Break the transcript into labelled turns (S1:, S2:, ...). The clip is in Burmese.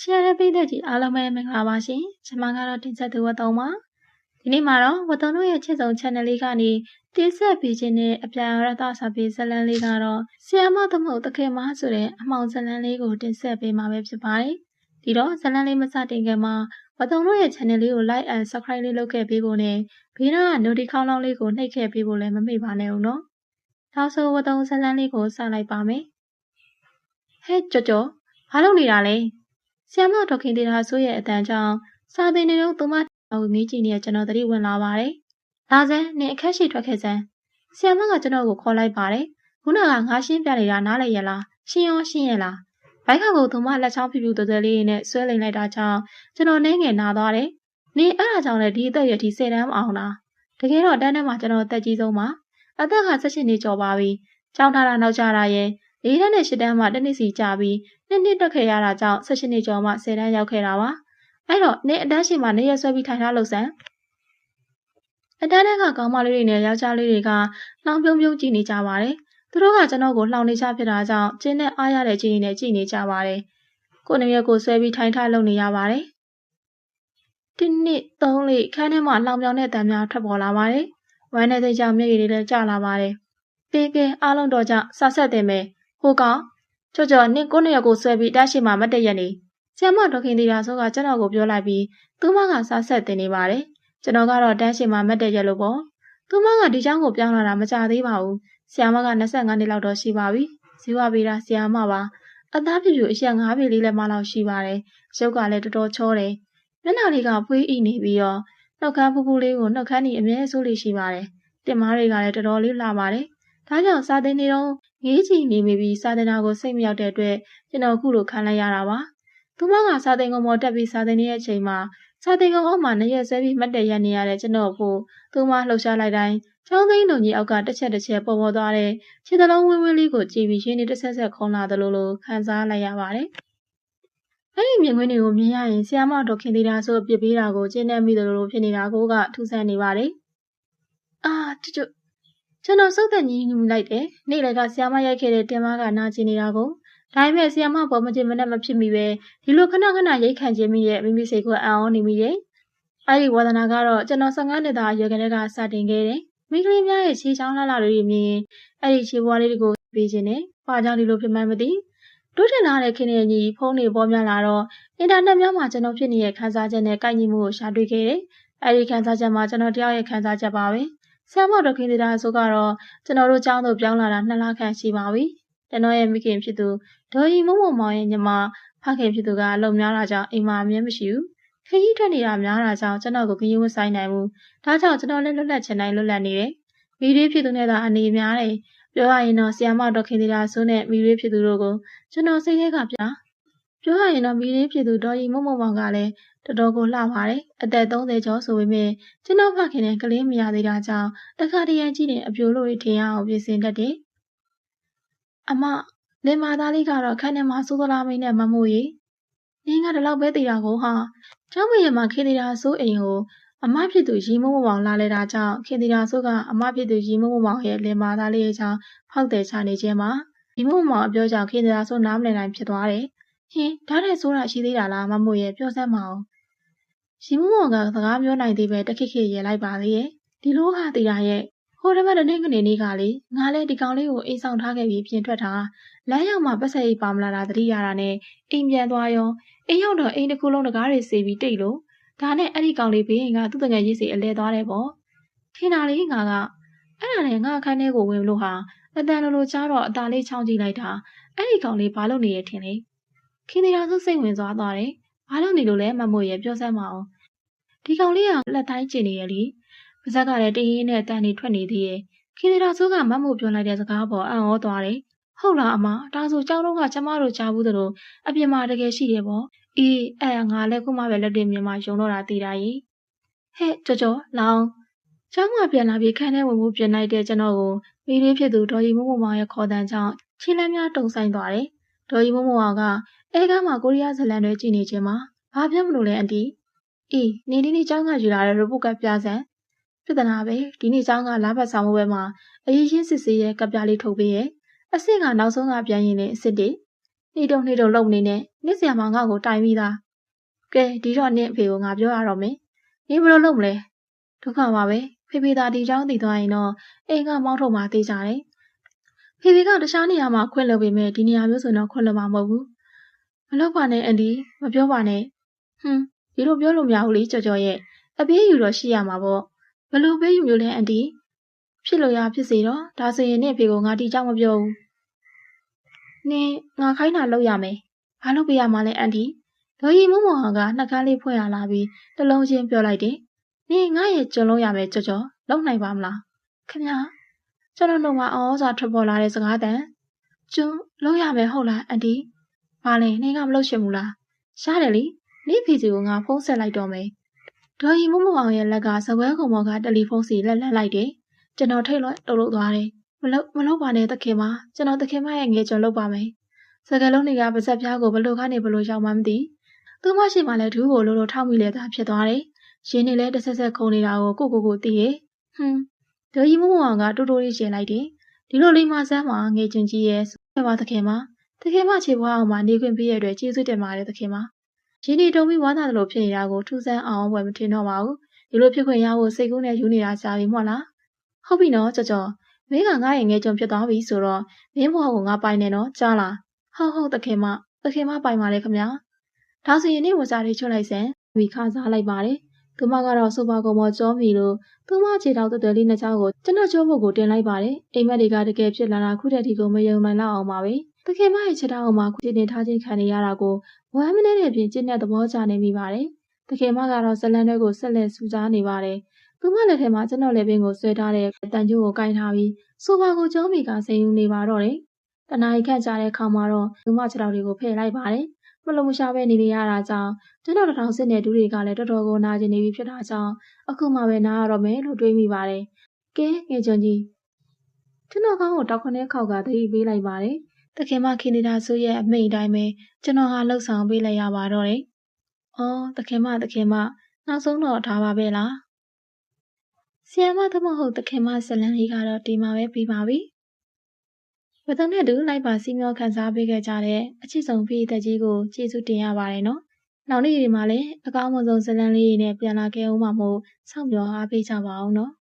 S1: ရှယ်ရပိသက်ကြီးအားလုံးပဲမင်္ဂလာပါရှင်ကျွန်မကတော့တင်ဆက်သူဝတ်သုံးပါဒီနေ့မှာတော့ဝတ်သုံးတို့ရဲ့ချစ်ဆုံး channel လေးကနေတင်ဆက်ပေးခြင်းနဲ့အပြန်ရသစာပေဇလန်းလေးကတော့ဆီယမသမုတ်တခင်မဆိုတဲ့အမှောင်ဇလန်းလေးကိုတင်ဆက်ပေးမှာပဲဖြစ်ပါတယ်ဒီတော့ဇလန်းလေးမစတင်ခင်မှာဝတ်သုံးတို့ရဲ့ channel လေးကို like and subscribe လေးလုပ်ခဲ့ပေးဖို့နဲ့ဘေးနားက notification ခေါင်းလောင်းလေးကိုနှိပ်ခဲ့ပေးဖို့လည်းမမေ့ပါနဲ့ဦးနော်ဒါဆိုဝတ်သုံးဇလန်းလေးကိုစလိုက်ပါမယ်ဟဲ့ကြော်ကြော်ဘာလုပ်နေတာလဲ ဆီယမဒေါခင်တေတာဆိုးရဲ့အတန်ကြောင့်စာသင်နေတော့သူမကိုမေးကြည့်နေတဲ့ကျွန်တော်သတိဝင်လာပါတယ်။လာစမ်းနင်အခက်ရှိထွက်ခဲ့စမ်းဆီယမကကျွန်တော်ကိုခေါ်လိုက်ပါတယ်။ခုနကငါရှင်းပြနေတာနားလည်ရလားရှင်းရောရှင်းရလားဘိုက်ကကိုသူမလက်ချောင်းဖြူဖြူတော်တော်လေးနဲ့ဆွဲလိန်လိုက်တာကြောင့်ကျွန်တော်နှင်းငယ်နာသွားတယ်။နင်အဲ့ဒါကြောင့်လည်းဒီအသက်ရထိစေတမ်းမအောင်လား။တကယ်တော့တန်းတန်းမှာကျွန်တော်အသက်ကြီးဆုံးပါ။အသက်က16နှစ်ကျော်ပါပြီ။ကြောင်းထားတာနောက်ကျတာရဲ့လေးတန်းနဲ့ရှစ်တန်းမှာတစ်နှစ်စီကြာပြီး နှစ်နှစ်တက်ခဲ့ရတာကြောင့်16နှစ်ကျော်မှ10တန်းရောက်ခဲ့တာပါအဲ့တော့နေ့အတန်းရှိမှနေရဆွဲပြီးထိုင်ထားလို့ဆန်အတန်းထဲကကောင်းမလေးတွေနဲ့ယောက်ျားလေးတွေကနှောင်းပြုံးပြုံးကြည့်နေကြပါတယ်သူတို့ကကျွန်တော်ကိုလှောင်နေချဖြစ်တာကြောင့်ကျင်းနဲ့အားရတဲ့ကြည့်နေနဲ့ကြည့်နေကြပါတယ်ကိုနေရက်ကိုဆွဲပြီးထိုင်ထားလုပ်နေရပါတယ်တစ်နှစ်သုံးလေးခန်းထဲမှာလောင်ပြောင်တဲ့တံများထွက်ပေါ်လာပါတယ်ဝမ်းနဲ့သိကြောင်မျက်ရည်တွေလည်းကျလာပါတယ်ပေကဲအားလုံးတော့ကြောင့်စဆက်တင်မယ်ဟိုကောင် ချော့ချော့နင့်ကိုနေရကိုဆွဲပြီးတရှိမှမတည့်ရက်နေဆရာမဒေါခင်တီရာဆိုကကျွန်တော်ကိုပြောလိုက်ပြီးသူမကစားဆက်တင်နေပါတယ်ကျွန်တော်ကတော့တန်းရှင်မှာမတ်တက်ရလို့ပေါ့သူမကဒီချောင်းကိုပြောင်းလာတာမကြသေးပါဘူးဆရာမက25နှစ်လောက်တော့ရှိပါပြီဇီဝဗေဒဆရာမပါအသားပြူပြူအရက်9ပြည်လေးလည်းမလောက်ရှိပါတယ်ရုပ်ကလည်းတော်တော်ချောတယ်မျက်နှာလေးကဖွေးအိနေပြီးတော့နှုတ်ခမ်းဖူးဖူးလေးကိုနှုတ်ခမ်းညီအမြဲဆိုးလေးရှိပါတယ်တင်မားတွေကလည်းတော်တော်လေးလာပါတယ် ဒါကြောင့်စာသင်နေတော့ငေးချီနေမိပြီးစာသင်တာကိုစိတ်မရောက်တဲ့အတွက်ကျွန်တော်အခုလိုခံလိုက်ရတာပါ။သူမကစာသင်ကုန်းပေါ်တက်ပြီးစာသင်နေတဲ့အချိန်မှာစာသင်ကုန်းအောက်မှာနေရဆဲပြီးမှတ်တရရနေရတဲ့ကျွန်တော်ကိုသူမလှုပ်ရှားလိုက်တိုင်းချောင်းသိန်းလုံကြီးအောက်ကတစ်ချက်တစ်ချက်ပေါ်ပေါ်သွားတဲ့ခြေသလုံးဝင်းဝင်းလေးကိုကြည့်ပြီးရင်းနေတစ်ဆက်ဆက်ခုံလာသလိုလိုခံစားလိုက်ရပါတယ်။အဲ့ဒီမြင်ကွင်းတွေကိုမြင်ရရင်ဆီယာမတော်ခင်သေးတာဆိုပြစ်ပေးတာကိုကျင်းနေမိသလိုလိုဖြစ်နေတာကိုကထူးဆန်းနေပါတယ်။အာတူတူ ကျွန်တော်စုပ်သက်ညီးညူလိုက်တယ်။နေ့လည်ကဆီယာမရိုက်ခဲ့တဲ့တင်မကနာကျင်နေတာကိုဒါပေမဲ့ဆီယာမပေါ်မကျင်မနဲ့မဖြစ်မိပဲဒီလိုခဏခဏရိတ်ခံခြင်းမိရဲ့မိမိစိတ်ကအံ့ဩနေမိတယ်။အဲဒီဝါဒနာကတော့ကျွန်တော်15နှစ်သားအရွယ်ကလေးကစတင်ခဲ့တယ်။မိကလေးများရဲ့ခြေချောင်းလှလှတွေမြင်ရင်အဲ့ဒီခြေပွားလေးတွေကိုပေးခြင်းနဲ့ဘာကြောင့်ဒီလိုဖြစ်မှန်းမသိ။တို့ထင်လာတဲ့ခင်ရဲ့ညီဖုန်းတွေပေါ်များလာတော့အင်တာနက်များမှာကျွန်တော်ဖြစ်နေတဲ့ခန်းစားချက်နဲ့ကိုက်ညီမှုကိုရှာတွေ့ခဲ့တယ်။အဲဒီခန်းစားချက်မှာကျွန်တော်တယောက်ရဲ့ခန်းစားချက်ပါပဲ။ ဆရာမတော်ခင်သေးတာဆိုကတော့ကျွန်တော်တို့ကျောင်းသို့ပြောင်းလာတာနှစ်လခန့်ရှိပါပြီ။ကျွန်တော်ရဲ့မိခင်ဖြစ်သူဒေါ်ရီမုံမုံမောင်ရဲ့ညီမဖခင်ဖြစ်သူကအလုံများတာကြောင့်အိမ်မှာအမြဲမရှိဘူး။ခရီးထွက်နေတာများတာကြောင့်ကျွန်တော်ကိုခရီးမဆိုင်နိုင်ဘူး။ဒါကြောင့်ကျွန်တော်လည်းလွတ်လပ်ချင်တိုင်းလွတ်လပ်နေတယ်။မိရေးဖြစ်သူနဲ့သာအနေများတယ်။ပြောရရင်တော့ဆီယမတော်ခင်သေးတာဆိုနဲ့မိရေးဖြစ်သူတို့ကိုကျွန်တော်စိတ်ထဲကပြပြောရရင်တော့မိရေးဖြစ်သူဒေါ်ရီမုံမုံမောင်ကလည်း တော်တော်ကိုလှပါတယ်။အသက်30ကျော်ဆိုပေမဲ့ကျွန်တော်ဖခင်နဲ့ကလေးမရသေးတာကြောင့်တခါတရံကြည့်နေအပြိုလို့ထင်ရအောင်ပြင်ဆင်တတ်တယ်။အမလင်မာသားလေးကတော့ခန်းထဲမှာစိုးသလားမင်းနဲ့မမို့ရေ။နင်းကတလောက်ပဲတည်တာကိုဟာကျောင်းမရမှာခေတရာဆိုးအိမ်ကိုအမဖြစ်သူရီမုံမမောင်လာလဲတာကြောင့်ခေတရာဆိုးကအမဖြစ်သူရီမုံမမောင်ရဲ့လင်မာသားလေးရဲ့ကြောင့်ဖောက်တယ်ချနေခြင်းမှာရီမုံမောင်အပြောကြောင့်ခေတရာဆိုးနားမလည်နိုင်ဖြစ်သွားတယ်။ဟင်းဒါတဲ့ဆိုးတာရှိသေးတာလားမမို့ရဲ့ပြောစမ်းမအောင်။ ရီမုံမောင်ကစကားပြောနိုင်သေးပဲတခိခိရဲလိုက်ပါလေရဲ့ဒီလိုဟာတီတာရဲ့ဟိုတပတ်တနေ့ကနေနေ့ကလေငါလဲဒီကောင်လေးကိုအိမ်ဆောင်ထားခဲ့ပြီးပြင်ထွက်တာလမ်းရောက်မှပတ်ဆက်ရေးပါမလာတာတတိရတာနဲ့အိမ်ပြန်သွားရောအိမ်ရောက်တော့အိမ်တစ်ခုလုံးတကားတွေစေပြီးတိတ်လို့ဒါနဲ့အဲ့ဒီကောင်လေးဘေးရင်ကသူ့တငယ်ရေးစီအလဲသွားတယ်ပေါ့ထင်တာလေးငါကအဲ့ဒါနဲ့ငါအခန်းထဲကိုဝင်လို့ဟာအတန်လိုလိုကြားတော့အตาလေးချောင်းကြည့်လိုက်တာအဲ့ဒီကောင်လေးဘာလုပ်နေရထင်လေခင်သေးတာစုစိတ်ဝင်သွားသွားတယ် ဘာလို့နေလို့လဲမမို့ရပြောစမ်းမအောင်ဒီကောင်လေးကလက်တိုင်းကျင်နေရလေပါဇက်ကလည်းတရင်နဲ့တန်နေထွက်နေသေးရဲ့ခင်သေးတာဆိုးကမမို့ပြောလိုက်တဲ့စကားပေါ်အံ့ဩသွားတယ်ဟုတ်လားအမဒါဆိုကြောင်းတော့ကကျမတို့ကြားဘူးသလိုအပြင်မှာတကယ်ရှိတယ်ပေါ့အေးအဲ့ငါလည်းခုမှပဲလက်တင်မြန်မာယုံတော့တာသိတာကြီးဟဲ့ကြော်ကြော်လောင်းကျောင်းမှာပြန်လာပြီးခန်းထဲဝင်ဖို့ပြင်လိုက်တဲ့ကျွန်တော်ကိုမိလေးဖြစ်သူဒေါ်ရီမုံမုံမောင်ရဲ့ခေါ်တန်းကြောင့်ခြေလမ်းများတုံဆိုင်သွားတယ်ဒေါ်ရီမုံမုံအောင်က အဲကမှာကိုရီးယားဇလန်တွေကြည့်နေခြင်းမှာဘာဖြစ်မလို့လဲအန်တီအေးနေနေနေကျောင်းကယူလာတဲ့ robot ကပြဆန်ပြဿနာပဲဒီနေ့ကျောင်းကလာဘတ်ဆောင်ပွဲမှာအရေးချင်းစစ်စေးရဲ့ကပြလေးထုတ်ပေးရဲ့အဆင့်ကနောက်ဆုံးကပြန်ရင်လည်းအစ်စ်တွေနေတုံနေတုံလုံနေနဲ့နေ့ဆရာမငါ့ကိုတိုင်ပြီးသားကဲဒီတော့နင့်အဖေကိုငါပြောရတော့မယ်နင်ဘယ်လိုလုပ်မလဲဒုက္ခပါပဲဖေဖေသာဒီကျောင်းတည်သွားရင်တော့အိမ်ကမောင်းထုတ်မှသေးကြတယ်ဖေဖေကတခြားနေရာမှာခွင့်လွှတ်ပေးမယ်ဒီနေရာမျိုးဆိုတော့ခွင့်လွှတ်မှာမဟုတ်ဘူး မလုပ်ပါနဲ့အန်ဒီမပြောပါနဲ့ဟွန်းဒီလိုပြောလို့မရဘူးလေကြော်ကြော်ရဲ့အပေးယူတော့ရှိရမှာပေါ့ဘယ်လိုပေးယူမျိုးလဲအန်ဒီဖြစ်လို့ရဖြစ်စေတော့ဒါဆိုရင်နင့်အဖေကိုငါတီကြောက်မပြောဘူးနင်ငါခိုင်းတာလုပ်ရမယ်ဘာလုပ်ပေးရမှာလဲအန်ဒီဒေါ်ရီမုံမောင်ကနှက်ကားလေးဖွင့်ရလာပြီးတလုံးချင်းပြောလိုက်တယ်နင်ငါရဲ့ကြုံလို့ရမယ်ကြော်ကြော်လုံနိုင်ပါမလားခင်ဗျာကျွန်တော်တို့ကအော်စာထွက်ပေါ်လာတဲ့စကားတန်ကျွန်းလုံးရမယ်ဟုတ်လားအန်တီ ဘာလဲနင်ကမလုပ်ရှင်ဘူးလားရတယ်လေနေဖေစီကိုငါဖုန်းဆက်လိုက်တော့မယ်ဒေါ်ရီမုံမောင်ရဲ့လက်ကစပွဲကုံပေါ်ကတယ်လီဖုန်းစီလက်လက်လိုက်တယ်ကျွန်တော်ထိတ်လို့တုတ်လို့သွားတယ်မလုပ်မလုပ်ပါနဲ့တခင်မကျွန်တော်တခင်မရဲ့ငယ်ကျွန်လုပ်ပါမယ်စကလုံးတွေကပါဇက်ပြားကိုဘလို့ကနေဘလို့ရောက်မှမသိသူမရှိမှလည်းဒူးကိုလိုလိုထောက်မိလဲတာဖြစ်သွားတယ်ရင်းနေလဲတစ်ဆက်ဆက်ခုံနေတာကိုကိုကိုကိုသိရဲ့ဟွန်းဒေါ်ကြီးမမအောင်ကတူတူလေးရှင်လိုက်တယ်ဒီလိုလေးမဆန်းမှာငယ်ချင်းကြီးရဲ့ဆွဲပါတခင်မ တခင်မခြေပွားအောင်မှာနေခွင့်ပြည့်ရတဲ့ကျေးဇူးတင်ပါတယ်တခင်မရင်းနေတုံပြီးဝါသာတယ်လို့ဖြစ်နေတာကိုထူးဆန်းအောင်ဝယ်မထင်တော့ပါဘူးဒီလိုဖြစ်ခွင့်ရဖို့စိတ်ကူးနဲ့ယူနေတာရှာပြီမဟုတ်လားဟုတ်ပြီနော်ကြော်ကြော်မင်းကငါ့ရဲ့ငယ်ကြုံဖြစ်သွားပြီဆိုတော့မင်းဘဝကိုငါပိုင်နေတော့ကြားလားဟုတ်ဟုတ်တခင်မတခင်မပိုင်ပါလေခမဒါဆိုရင်နေဝစားလေးချွတ်လိုက်စမ်းဝီခါစားလိုက်ပါတယ်သူမကတော့ဆိုပါကောင်မကြောမီလို့သူမခြေထောက်တွယ်လေးနှစ်ချောင်းကိုကျွန်တော်ကျိုးဖို့ကိုတင်လိုက်ပါတယ်အိမ်မက်တွေကတကယ်ဖြစ်လာတာခုတည်းဒီကိုမယုံနိုင်တော့အောင်ပါပဲ တခင်မရဲ့ခြေထောက်အောင်မှာခုတင်ထားခြင်းခံနေရတာကိုဝမ်းမနေတဲ့ပြင်ကျင့်တဲ့သဘောကျနေမိပါတယ်တခင်မကတော့ဇလန်တွေကိုဆက်လက်စူးစားနေပါတယ်သူမလက်ထဲမှာကျွန်တော်လက်ပင်ကိုဆွဲထားတဲ့တန်ကျိုးကိုကင်ထားပြီးဆိုပါကိုကြောမီကစိန်ယူနေပါတော့တယ်တနားရီခန့်ကြာတဲ့ခါမှာတော့သူမခြေထောက်တွေကိုဖယ်လိုက်ပါတယ်မလုံးမရှားပဲနေနေရတာကြောင့်ကျွန်တော်တထောင်စစ်တဲ့ဒူးတွေကလည်းတော်တော်ကိုနာကျင်နေပြီဖြစ်တာကြောင့်အခုမှပဲနားရတော့မယ်လို့တွေးမိပါတယ်။ကဲငယ်ချွန်ကြီးကျွန်တော်ကောင်းကိုတောက်ခွနဲ့ခောက်ကသတိပေးလိုက်ပါတယ်။ တခင်မခင်နေတာဆိုရဲ့အမိန်တိုင်းပဲကျွန်တော်ဟာလှုပ်ဆောင်ပေးလိုက်ရပါတော့တယ်။အော်တခင်မတခင်မနောက်ဆုံးတော့ထားပါပဲလား။ဆီယမသမဟုတ်တခင်မဇလန်လေးကတော့ဒီမှာပဲပြီးပါပြီ။ဝတ္တနဲ့တူလိုက်ပါစီမျောခန်းစားပေးခဲ့ကြတဲ့အချစ်ဆုံးဖိသက်ကြီးကိုကျေးဇူးတင်ရပါတယ်နော်။နောက်နေ့ဒီမှာလည်းအကောင်းဆုံးဇလန်လေးတွေနဲ့ပြန်လာခဲ့အောင်မှမို့စောင့်မျှော်အားပေးကြပါအောင်နော်။